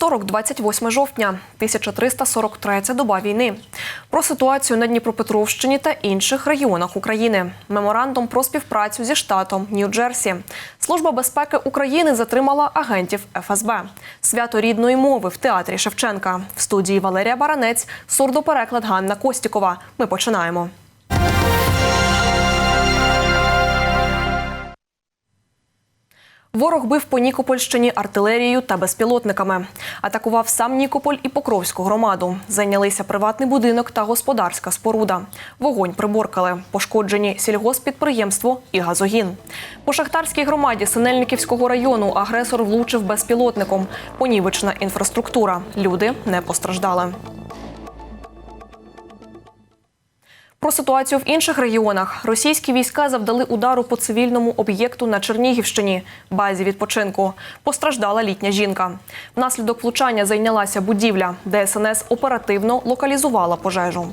Вівторок, 28 жовтня, 1343 доба війни. Про ситуацію на Дніпропетровщині та інших регіонах України. Меморандум про співпрацю зі штатом Нью-Джерсі. Служба безпеки України затримала агентів ФСБ. Свято рідної мови в театрі Шевченка. В студії Валерія Баранець, сурдопереклад Ганна Костікова. Ми починаємо. Ворог бив по Нікопольщині артилерією та безпілотниками. Атакував сам Нікополь і Покровську громаду. Зайнялися приватний будинок та господарська споруда. Вогонь приборкали. Пошкоджені сільгоспідприємство і газогін. По шахтарській громаді Синельниківського району агресор влучив безпілотником. Понівечна інфраструктура. Люди не постраждали. Про ситуацію в інших регіонах російські війська завдали удару по цивільному об'єкту на Чернігівщині, базі відпочинку. Постраждала літня жінка. Внаслідок влучання зайнялася будівля. ДСНС оперативно локалізувала пожежу.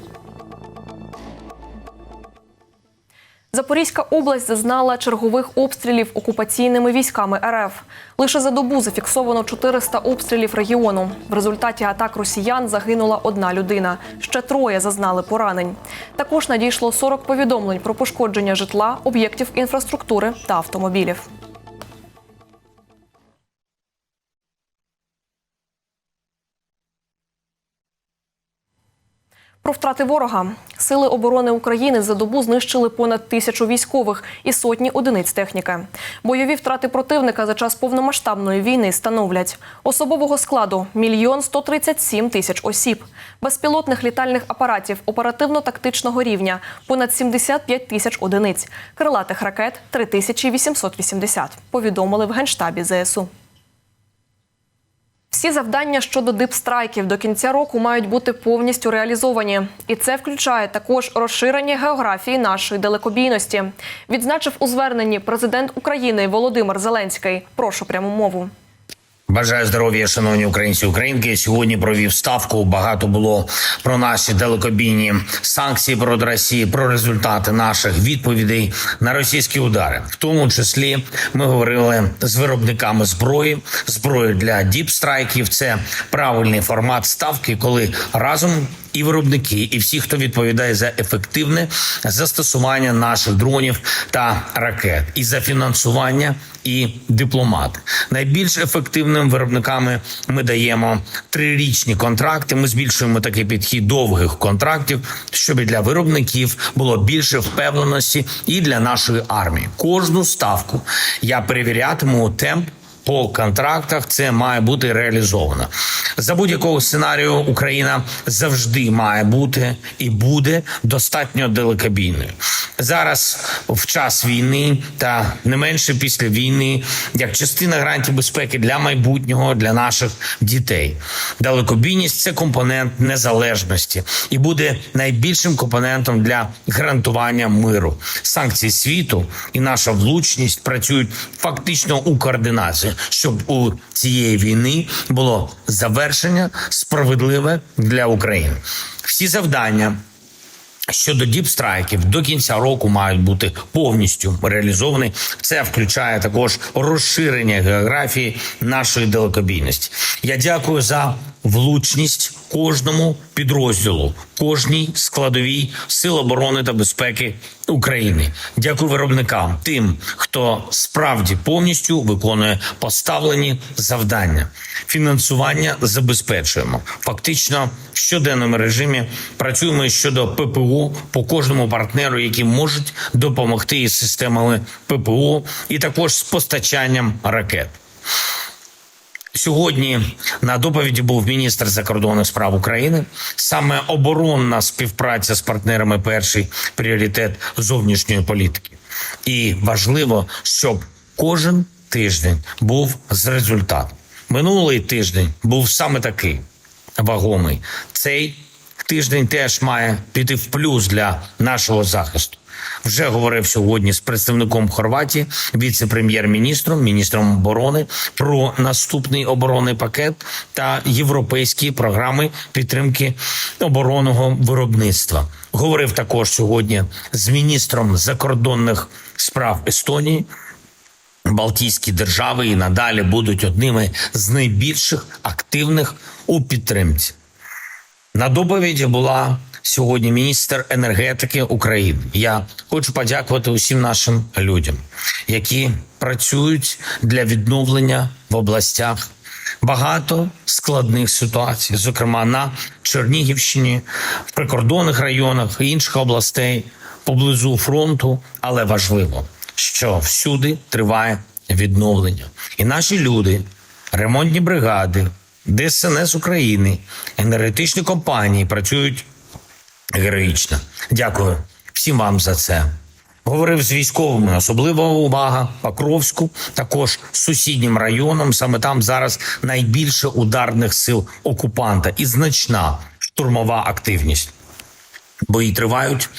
Запорізька область зазнала чергових обстрілів окупаційними військами РФ. Лише за добу зафіксовано 400 обстрілів регіону. В результаті атак росіян загинула одна людина. Ще троє зазнали поранень. Також надійшло 40 повідомлень про пошкодження житла, об'єктів інфраструктури та автомобілів. Про втрати ворога сили оборони України за добу знищили понад тисячу військових і сотні одиниць техніки. Бойові втрати противника за час повномасштабної війни становлять особового складу мільйон 137 тисяч осіб, безпілотних літальних апаратів оперативно-тактичного рівня понад 75 тисяч одиниць, крилатих ракет 3880, повідомили в генштабі ЗСУ. Всі завдання щодо дипстрайків до кінця року мають бути повністю реалізовані, і це включає також розширення географії нашої далекобійності. Відзначив у зверненні президент України Володимир Зеленський. Прошу пряму мову. Бажаю здоров'я, шановні українці українки. Сьогодні провів ставку. Багато було про наші далекобійні санкції проти Росії, про результати наших відповідей на російські удари. В тому числі ми говорили з виробниками зброї, зброї для діпстрайків. Це правильний формат ставки, коли разом. І виробники, і всі, хто відповідає за ефективне застосування наших дронів та ракет, і за фінансування, і дипломати. Найбільш ефективним виробниками ми даємо трирічні контракти. Ми збільшуємо такий підхід довгих контрактів, щоб для виробників було більше впевненості і для нашої армії. Кожну ставку я перевірятиму темп по контрактах це має бути реалізовано за будь-якого сценарію. Україна завжди має бути і буде достатньо далекобійною. Зараз в час війни та не менше після війни, як частина гарантій безпеки для майбутнього для наших дітей. Далекобійність це компонент незалежності і буде найбільшим компонентом для гарантування миру. Санкції світу і наша влучність працюють фактично у координації щоб у цієї війни було завершення справедливе для України. Всі завдання. Щодо діпстрайків до кінця року мають бути повністю реалізовані. Це включає також розширення географії нашої далекобійності. Я дякую за влучність кожному підрозділу, кожній складовій сил оборони та безпеки України. Дякую виробникам, тим, хто справді повністю виконує поставлені завдання. Фінансування забезпечуємо. Фактично в щоденному режимі працюємо щодо ППО по кожному партнеру, які можуть допомогти із системами ППО, і також з постачанням ракет. Сьогодні на доповіді був міністр закордонних справ України. Саме оборонна співпраця з партнерами перший пріоритет зовнішньої політики, і важливо, щоб кожен тиждень був з результатом. Минулий тиждень був саме такий вагомий. Цей тиждень теж має піти в плюс для нашого захисту. Вже говорив сьогодні з представником Хорватії, віце-прем'єр-міністром, міністром оборони про наступний оборонний пакет та європейські програми підтримки оборонного виробництва. Говорив також сьогодні з міністром закордонних справ Естонії. Балтійські держави і надалі будуть одними з найбільших активних у підтримці. На доповіді була сьогодні міністр енергетики України. Я хочу подякувати усім нашим людям, які працюють для відновлення в областях. Багато складних ситуацій, зокрема на Чернігівщині, в прикордонних районах і інших областей поблизу фронту. Але важливо, що всюди триває відновлення, і наші люди, ремонтні бригади, ДСНС України, енергетичні компанії працюють героїчно. Дякую всім вам за це. Говорив з військовими, особлива увага Покровську, також сусіднім районом. Саме там зараз найбільше ударних сил окупанта і значна штурмова активність. Бої тривають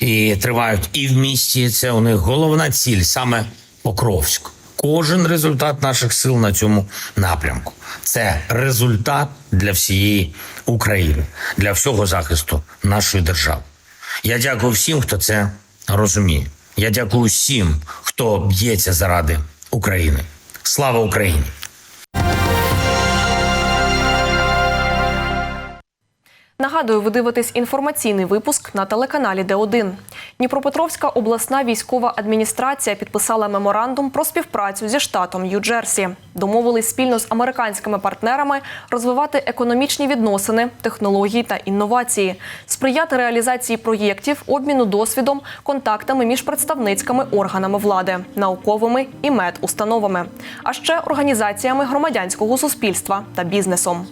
і тривають і в місті. Це у них головна ціль саме Покровськ. Кожен результат наших сил на цьому напрямку це результат для всієї України, для всього захисту нашої держави. Я дякую всім, хто це розуміє. Я дякую всім, хто б'ється заради України. Слава Україні! Нагадую, ви дивитесь інформаційний випуск на телеканалі Д1. Дніпропетровська обласна військова адміністрація підписала меморандум про співпрацю зі штатом Нью-Джерсі. Домовились спільно з американськими партнерами розвивати економічні відносини, технології та інновації, сприяти реалізації проєктів, обміну досвідом, контактами між представницькими органами влади, науковими і медустановами, а ще організаціями громадянського суспільства та бізнесом.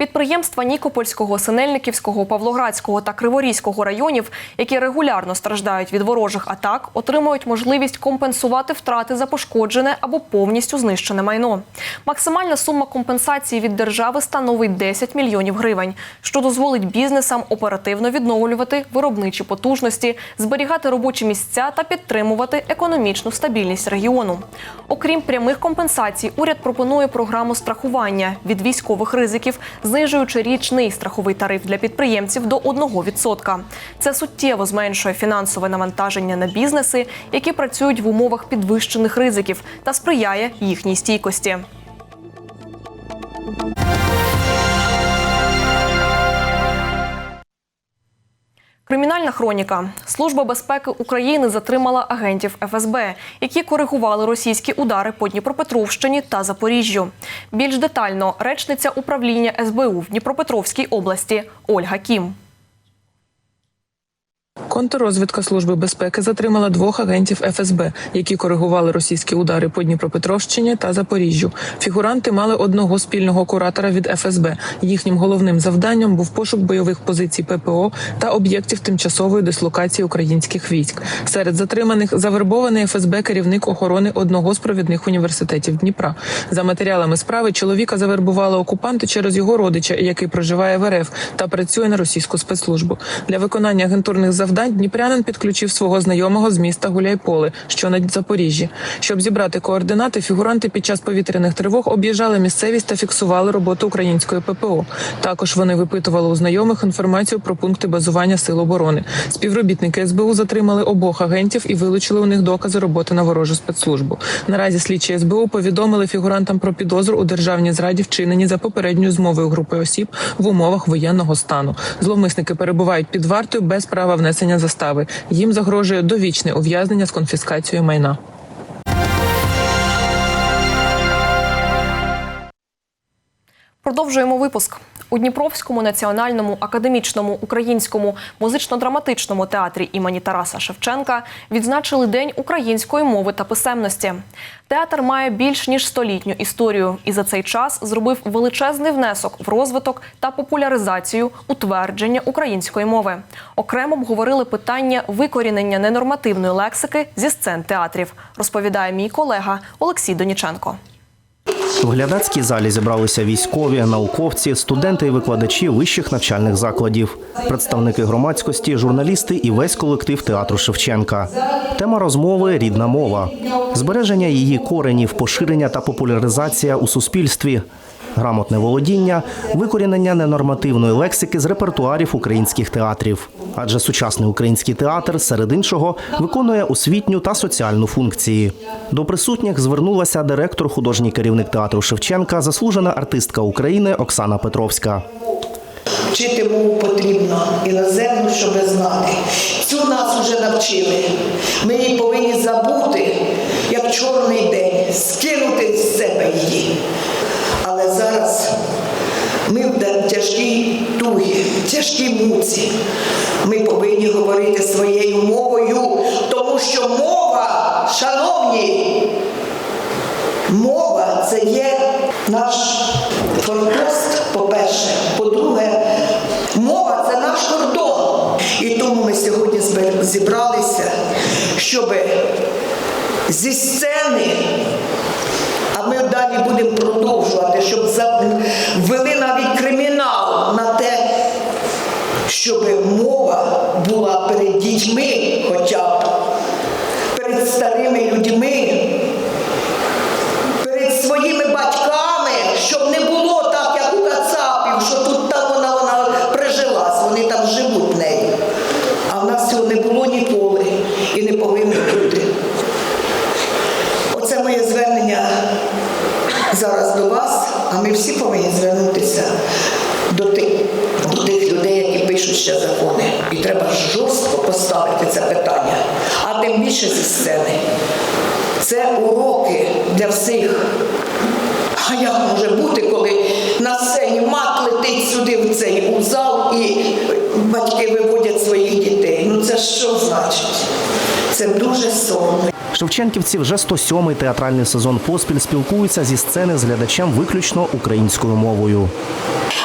Підприємства Нікопольського, Синельниківського, Павлоградського та Криворізького районів, які регулярно страждають від ворожих атак, отримують можливість компенсувати втрати за пошкоджене або повністю знищене майно. Максимальна сума компенсації від держави становить 10 мільйонів гривень, що дозволить бізнесам оперативно відновлювати виробничі потужності, зберігати робочі місця та підтримувати економічну стабільність регіону. Окрім прямих компенсацій, уряд пропонує програму страхування від військових ризиків, знижуючи річний страховий тариф для підприємців до 1%. Це суттєво зменшує фінансове навантаження на бізнеси, які працюють в умовах підвищених ризиків, та сприяє їхній стійкості. Кримінальна хроніка. Служба безпеки України затримала агентів ФСБ, які коригували російські удари по Дніпропетровщині та Запоріжжю. Більш детально речниця управління СБУ в Дніпропетровській області Ольга Кім. Контррозвідка Служби безпеки затримала двох агентів ФСБ, які коригували російські удари по Дніпропетровщині та Запоріжжю. Фігуранти мали одного спільного куратора від ФСБ. Їхнім головним завданням був пошук бойових позицій ППО та об'єктів тимчасової дислокації українських військ. Серед затриманих завербований ФСБ керівник охорони одного з провідних університетів Дніпра. За матеріалами справи чоловіка завербували окупанти через його родича, який проживає в РФ та працює на російську спецслужбу. Для виконання агентурних завдань Дніпрянин підключив свого знайомого з міста Гуляйполе, що на Запоріжжі. Щоб зібрати координати, фігуранти під час повітряних тривог об'їжджали місцевість та фіксували роботу української ППО. Також вони випитували у знайомих інформацію про пункти базування сил оборони. Співробітники СБУ затримали обох агентів і вилучили у них докази роботи на ворожу спецслужбу. Наразі слідчі СБУ повідомили фігурантам про підозру у державній зраді, вчинені за попередньою змовою групи осіб в умовах воєнного стану. Зловмисники перебувають під вартою без права внесення застави. Їм загрожує довічне ув'язнення з конфіскацією майна. Продовжуємо випуск. У Дніпровському національному академічному українському музично-драматичному театрі імені Тараса Шевченка відзначили День української мови та писемності. Театр має більш ніж столітню історію і за цей час зробив величезний внесок в розвиток та популяризацію утвердження української мови. Окремо обговорили питання викорінення ненормативної лексики зі сцен театрів, розповідає мій колега Олексій Доніченко. В глядацькій залі зібралися військові, науковці, студенти і викладачі вищих навчальних закладів, представники громадськості, журналісти і весь колектив театру Шевченка. Тема розмови рідна мова, збереження її коренів, поширення та популяризація у суспільстві. Грамотне володіння, викорінення ненормативної лексики з репертуарів українських театрів. Адже сучасний український театр серед іншого виконує освітню та соціальну функції. До присутніх звернулася директор, художній керівник театру Шевченка, заслужена артистка України Оксана Петровська. Вчити мову потрібно іноземну, щоб знати. Цю нас вже навчили. Ми її повинні забути, як чорний день, скинути з себе її. Зараз ми в тяжкій тугі, тяжкій муці. Ми повинні говорити своєю мовою, тому що мова, шановні, Мова це є наш форпост, по-перше. По-друге, мова це наш кордон. І тому ми сьогодні зібралися, щоб зі сцени, далі будемо продовжувати, щоб ввели навіть кримінал на те, щоб мова була перед дітьми хоча б, перед старими людьми перед своїми батьками, щоб не було так, як у Кацапів, що тут там вона, вона прижилась, вони там живуть нею. А в нас цього не було ніколи і не повинно бути. Оце моє звернення зараз до вас, а ми всі повинні звернутися до тих, до тих людей, які пишуть ще закони. І треба жорстко поставити це питання, а тим більше зі сцени. Це уроки для всіх. А як може бути, коли на сцені мат летить сюди в цей у зал і батьки виводять своїх дітей? Ну це що значить? Це дуже соромно. Шевченківці вже 107-й театральний сезон поспіль спілкуються зі сцени з глядачем виключно українською мовою.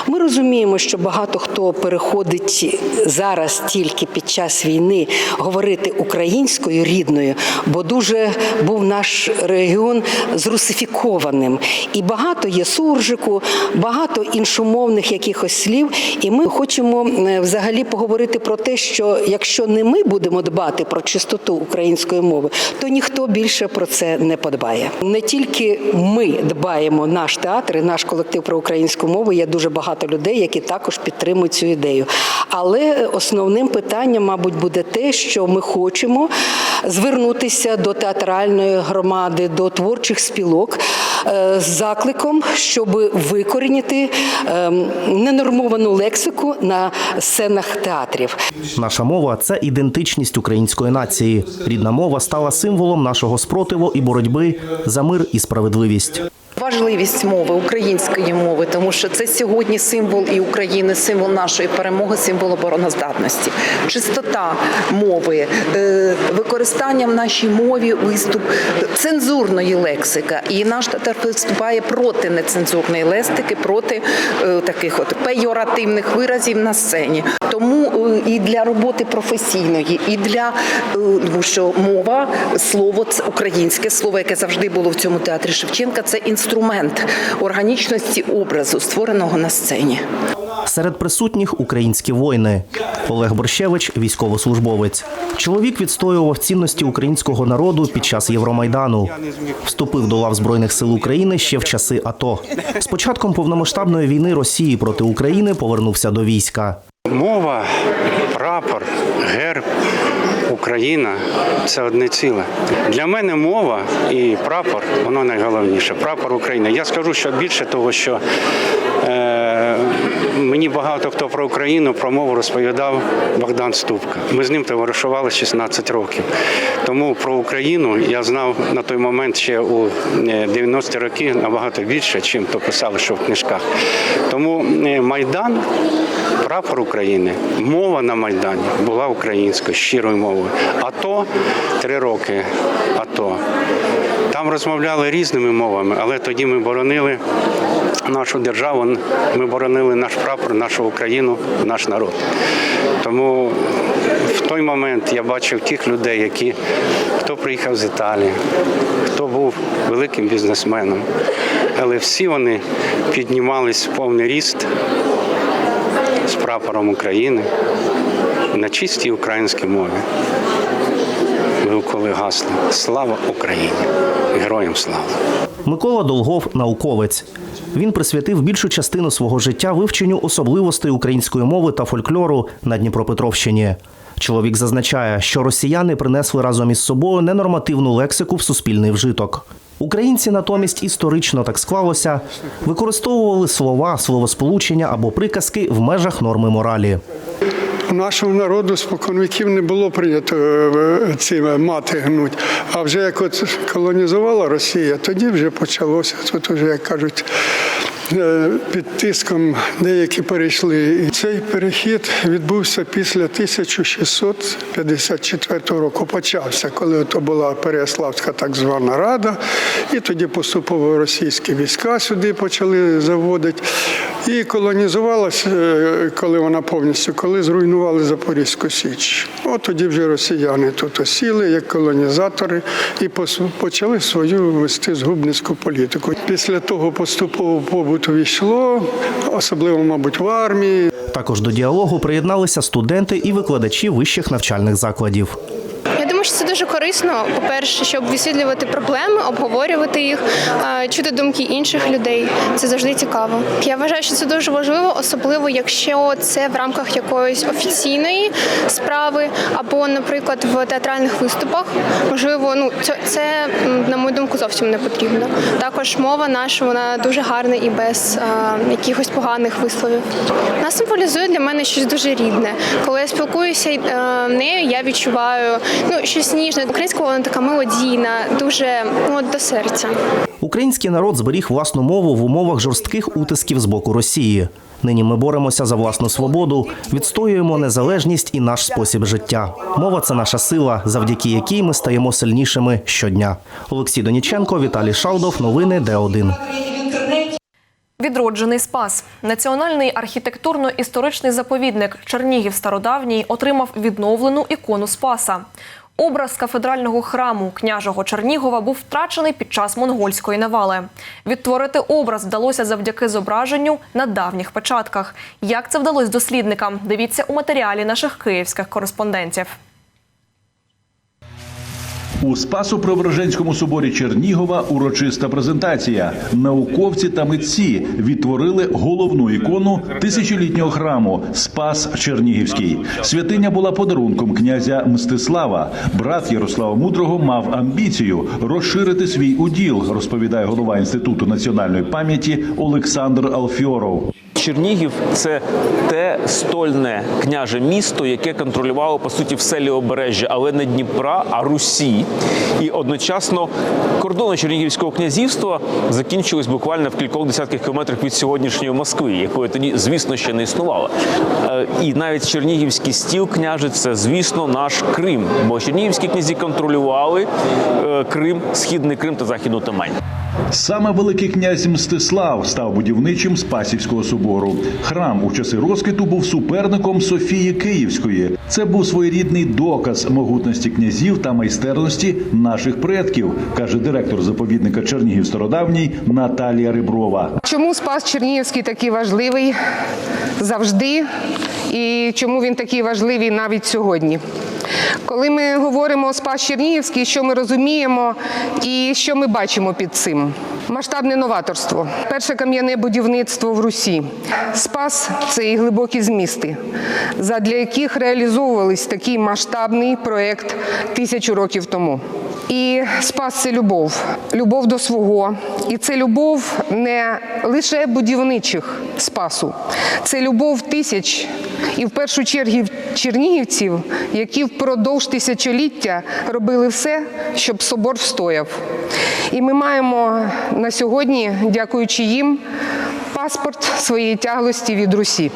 Ми розуміємо, що багато хто переходить зараз тільки під час війни говорити українською рідною, бо дуже був наш регіон зрусифікованим. І багато є суржику, багато іншомовних якихось слів. І ми хочемо е, взагалі поговорити про те, що якщо не ми будемо дбати про чистоту української мови, то ніхто більше про це не подбає. Не тільки ми дбаємо, наш театр і наш колектив про українську мову. Є дуже багато людей, які також підтримують цю ідею. Але основним питанням, мабуть, буде те, що ми хочемо звернутися до театральної громади, до творчих спілок е, з закликом, щоб викорінити ем, ненормовану лексику на сценах театрів. Наша мова це ідентичність української нації. Рідна мова стала символом нашого спротиву і боротьби за мир і справедливість. Важливість мови української мови, тому що це сьогодні символ і України, символ нашої перемоги, символ обороноздатності. Чистота мови, е, використання в нашій мові виступ цензурної лексики. І наш театр виступає проти нецензурної лексики, проти е, таких от пейоративних виразів на сцені. Тому е, і для роботи професійної, і для тому що мова, слово українське слово, яке завжди було в цьому театрі Шевченка, це інструмент органічності образу, створеного на сцені. Серед присутніх українські воїни. Олег Борщевич, військовослужбовець. Чоловік відстоював цінності українського народу під час Євромайдану. Вступив до лав Збройних сил України ще в часи АТО. З початком повномасштабної війни Росії проти України повернувся до війська. Мова, прапор, герб, Україна це одне ціле. Для мене мова і прапор воно найголовніше. Прапор України. Я скажу, що більше того, що е, мені багато хто про Україну, про мову розповідав Богдан Ступка. Ми з ним товаришували 16 років. Тому про Україну я знав на той момент ще у е, 90-ті роки набагато більше, чим то писали, що в книжках. Тому е, Майдан прапор України, мова на Майдані була українською, щирою мовою. АТО три роки АТО. Там розмовляли різними мовами, але тоді ми боронили нашу державу, ми боронили наш прапор, нашу Україну, наш народ. Тому в той момент я бачив тих людей, які хто приїхав з Італії, хто був великим бізнесменом, але всі вони піднімались в повний ріст з прапором України на чистій українській мові. вигукували гасло Слава Україні! Героям слава! Микола Долгов науковець. Він присвятив більшу частину свого життя вивченню особливостей української мови та фольклору на Дніпропетровщині. Чоловік зазначає, що росіяни принесли разом із собою ненормативну лексику в суспільний вжиток. Українці натомість історично так склалося, використовували слова, словосполучення або приказки в межах норми моралі. У нашого народу споконвіків не було прийнято е, ці мати гнуть. А вже як от колонізувала Росія, тоді вже почалося. Тут вже, як кажуть, е, під тиском деякі перейшли. І цей перехід відбувся після 1654 року. Почався, коли то була Переяславська так звана рада, і тоді поступово російські війська сюди почали заводити. І колонізувалася, е, коли вона повністю, коли зруйнували Запорізьку Січ. От тоді вже росіяни тут осіли як колонізатори і почали свою вести згубницьку політику. Після того поступово побут увійшло, особливо, мабуть, в армії. Також до діалогу приєдналися студенти і викладачі вищих навчальних закладів. Що це дуже корисно. По-перше, щоб висвітлювати проблеми, обговорювати їх, е, чути думки інших людей. Це завжди цікаво. Я вважаю, що це дуже важливо, особливо якщо це в рамках якоїсь офіційної справи, або, наприклад, в театральних виступах. Можливо, ну це, це на мою думку зовсім не потрібно. Також мова наша вона дуже гарна і без е, якихось поганих висловів. Вона символізує для мене щось дуже рідне. Коли я спілкуюся е, нею, я відчуваю ну щось ніжне. Українська вона така мелодійна, дуже ну, от до серця. Український народ зберіг власну мову в умовах жорстких утисків з боку Росії. Нині ми боремося за власну свободу, відстоюємо незалежність і наш спосіб життя. Мова це наша сила, завдяки якій ми стаємо сильнішими щодня. Олексій Доніченко, Віталій Шалдов. Новини Д1. Відроджений спас. Національний архітектурно-історичний заповідник Чернігів Стародавній отримав відновлену ікону Спаса. Образ кафедрального храму княжого Чернігова був втрачений під час монгольської навали. Відтворити образ вдалося завдяки зображенню на давніх печатках. Як це вдалося дослідникам? Дивіться у матеріалі наших київських кореспондентів. У Спасо-Преображенському соборі Чернігова урочиста презентація. Науковці та митці відтворили головну ікону тисячолітнього храму Спас Чернігівський. Святиня була подарунком князя Мстислава. Брат Ярослава Мудрого мав амбіцію розширити свій уділ, розповідає голова інституту національної пам'яті Олександр Алфьоров. Чернігів це те стольне княже місто, яке контролювало по суті все лівобережжя, але не Дніпра, а Русі. І одночасно кордони Чернігівського князівства закінчились буквально в кількох десятках кілометрах від сьогоднішньої Москви, якої тоді, звісно, ще не існувало. Е, І навіть Чернігівський стіл княже це, звісно, наш Крим. Бо чернігівські князі контролювали е, Крим, східний Крим та західну Тамань. Саме великий князь Мстислав став будівничим Спасівського собору. Храм у часи розквіту був суперником Софії Київської. Це був своєрідний доказ могутності князів та майстерності наших предків, каже директор заповідника Чернігів Стародавній Наталія Риброва. Чому Спас Чернігівський такий важливий завжди, і чому він такий важливий навіть сьогодні? Коли ми говоримо Спас Чернігівський, що ми розуміємо і що ми бачимо під цим? Масштабне новаторство, перше кам'яне будівництво в Русі. Спас це і глибокі змісти, задля яких реалізовувались такий масштабний проєкт тисячу років тому. І спас це любов, любов до свого. І це любов не лише будівничих спасу, це любов тисяч і в першу чергу чернігівців, які впродовж тисячоліття робили все, щоб собор встояв. І ми маємо на сьогодні, дякуючи їм, паспорт своєї тяглості від Русі.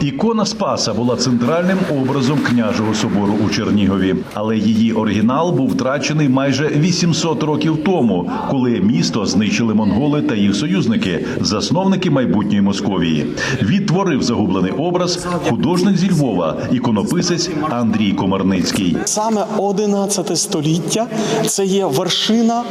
Ікона Спаса була центральним образом княжого собору у Чернігові, але її оригінал був втрачений майже 800 років тому, коли місто знищили монголи та їх союзники, засновники майбутньої Московії. Відтворив загублений образ художник зі Львова, іконописець Андрій Комарницький. Саме 11 століття це є вершина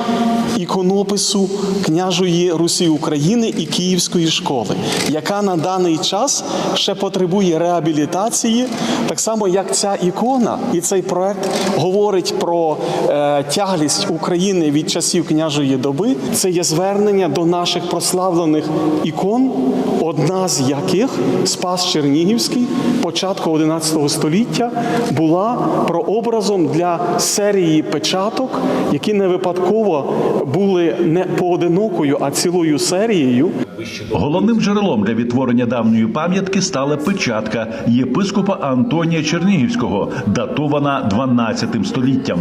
іконопису княжої Русі України і Київської школи, яка на даний час ще потрапляє потребує реабілітації, так само як ця ікона і цей проект говорить про е, тяглість України від часів княжої доби. Це є звернення до наших прославлених ікон, одна з яких Спас Чернігівський, початку 11 століття, була прообразом для серії печаток, які не випадково були не поодинокою, а цілою серією. Головним джерелом для відтворення давньої пам'ятки стала печатка єпископа Антонія Чернігівського, датована 12 століттям.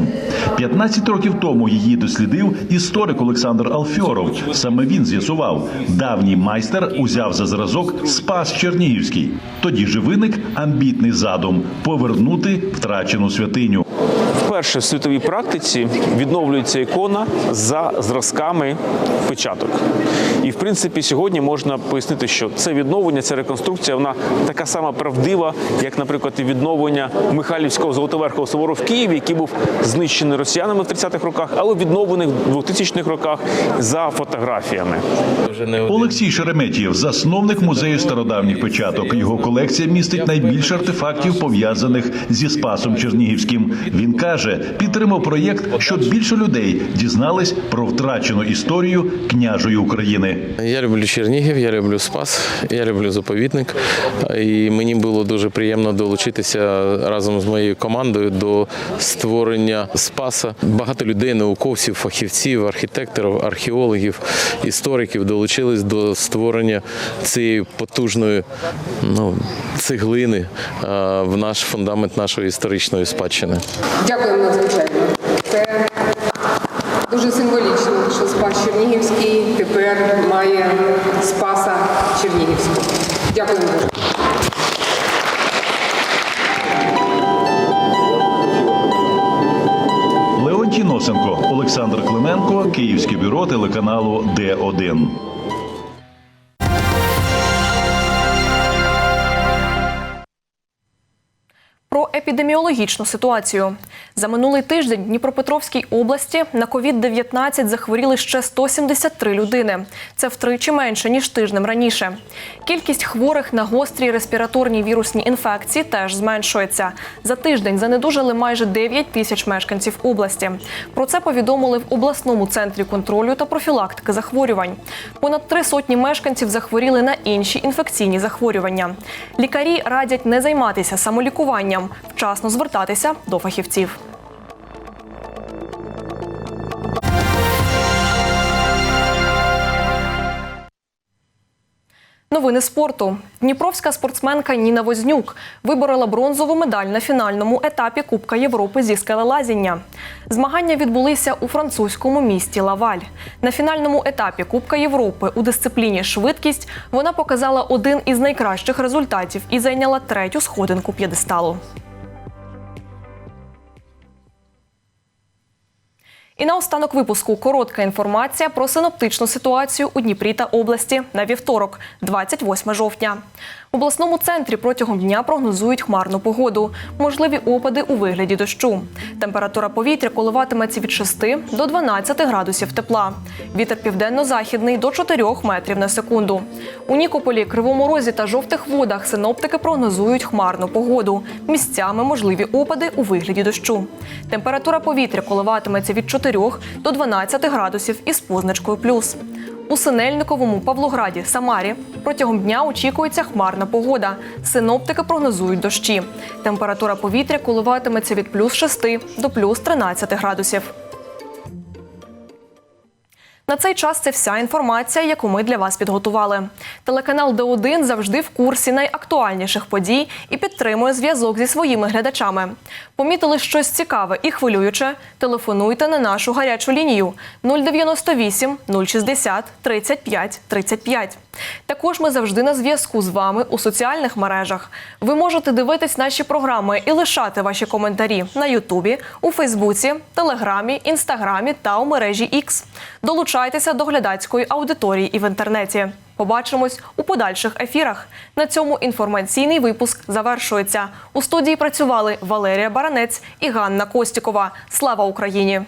15 років тому її дослідив історик Олександр Алфьоров. Саме він з'ясував, давній майстер узяв за зразок Спас Чернігівський. Тоді же виник амбітний задум повернути втрачену святиню. Вперше в світовій практиці відновлюється ікона за зразками печаток. І в принципі сьогодні можна пояснити, що це відновлення, ця реконструкція, вона така сама правдива, як, наприклад, і відновлення Михайлівського Золотоверхового собору в Києві, який був знищений росіянами в 30-х роках, але відновлений в 2000-х роках за фотографіями. Олексій Шереметєв, засновник музею стародавніх печаток. Його колекція містить найбільше артефактів, пов'язаних зі Спасом Чернігівським. Він каже, підтримав проєкт, щоб більше людей дізнались про втрачену історію княжої України. Я люблю Чернігів, я люблю Спас, я люблю заповідник. І мені було дуже приємно долучитися разом з моєю командою до створення Спаса. Багато людей, науковців, фахівців, архітекторів, археологів, істориків долучились до створення цієї потужної ну, цеглини е, в наш фундамент нашої історичної спадщини. Дякуємо надзвичайно. Це дуже символічно, що Спас Чернігівський тепер має Спаса Чернігівського. Дякуємо Олександр Клименко, Київське бюро телеканалу Д1. Про епідеміологічну ситуацію за минулий тиждень в Дніпропетровській області на COVID-19 захворіли ще 173 людини. Це втричі менше ніж тижнем раніше. Кількість хворих на гострі респіраторні вірусні інфекції теж зменшується. За тиждень занедужали майже 9 тисяч мешканців області. Про це повідомили в обласному центрі контролю та профілактики захворювань. Понад три сотні мешканців захворіли на інші інфекційні захворювання. Лікарі радять не займатися самолікуванням, вчасно звертатися до фахівців. Новини спорту. Дніпровська спортсменка Ніна Вознюк виборола бронзову медаль на фінальному етапі Кубка Європи зі скелелазіння. Змагання відбулися у французькому місті Лаваль. На фінальному етапі Кубка Європи у дисципліні швидкість вона показала один із найкращих результатів і зайняла третю сходинку п'єдесталу. І на останок випуску коротка інформація про синоптичну ситуацію у Дніпрі та області на вівторок, 28 жовтня. В обласному центрі протягом дня прогнозують хмарну погоду, можливі опади у вигляді дощу. Температура повітря коливатиметься від 6 до 12 градусів тепла. Вітер південно-західний до 4 метрів на секунду. У Нікополі, Кривому Розі та жовтих водах синоптики прогнозують хмарну погоду. Місцями можливі опади у вигляді дощу. Температура повітря коливатиметься від 4 до 12 градусів із позначкою плюс. У Синельниковому, Павлограді, Самарі протягом дня очікується хмарна погода. Синоптики прогнозують дощі. Температура повітря коливатиметься від плюс 6 до плюс 13 градусів. На цей час це вся інформація, яку ми для вас підготували. Телеканал Д1 завжди в курсі найактуальніших подій і підтримує зв'язок зі своїми глядачами. Помітили щось цікаве і хвилююче? Телефонуйте на нашу гарячу лінію 098 060 35 35. Також ми завжди на зв'язку з вами у соціальних мережах. Ви можете дивитись наші програми і лишати ваші коментарі на Ютубі, у Фейсбуці, Телеграмі, Інстаграмі та у мережі X. Долучайтеся до глядацької аудиторії і в інтернеті. Побачимось у подальших ефірах. На цьому інформаційний випуск завершується. У студії працювали Валерія Баранець і Ганна Костікова. Слава Україні!